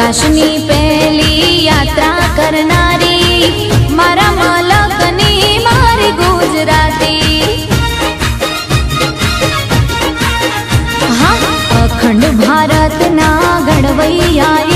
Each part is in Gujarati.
આકાશની પહેલી યાત્રા કરનારી મારા મલકની મારી ગુજરાતી. હા અખંડ ભારતના ઘડવૈયા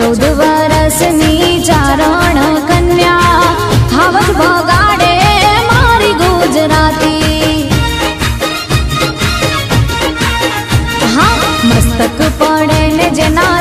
ચૌદ વરસની ચારણ કન્યા હાવજ ભગાડે મારી ગુજરાતી હા મસ્તક પડે ને જેના